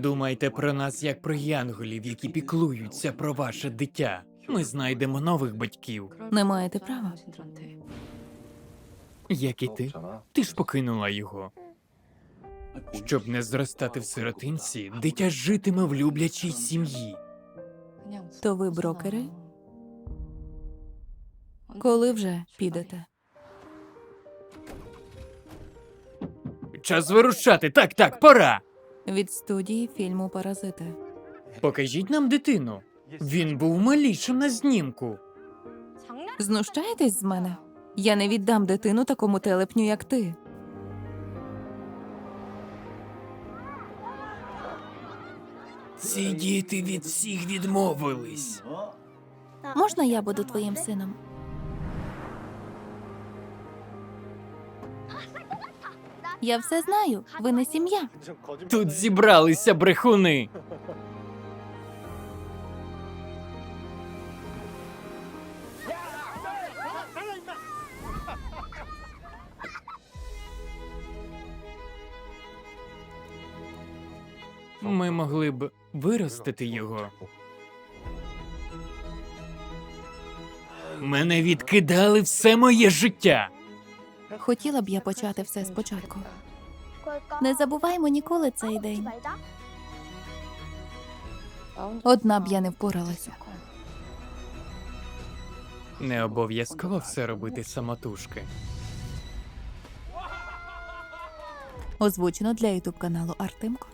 Думайте про нас як про янголів, які піклуються про ваше дитя. Ми знайдемо нових батьків, Не маєте права. як і ти. Ти ж покинула його. Щоб не зростати в сиротинці, дитя житиме в люблячій сім'ї. То ви брокери? Коли вже підете? Час вирушати. Так, так, пора. Від студії фільму Паразити. Покажіть нам дитину. Він був малішим на знімку. Знущаєтесь з мене? Я не віддам дитину такому телепню, як ти. Ці діти від всіх відмовились. Можна я буду твоїм сином? Я все знаю. Ви не сім'я. Тут зібралися брехуни. Ми могли б виростити його. Мене відкидали все моє життя. Хотіла б я почати все спочатку. Не забуваймо ніколи цей день. Одна б я не впоралася. Не обов'язково все робити самотужки. Озвучено для ютуб каналу Артемко.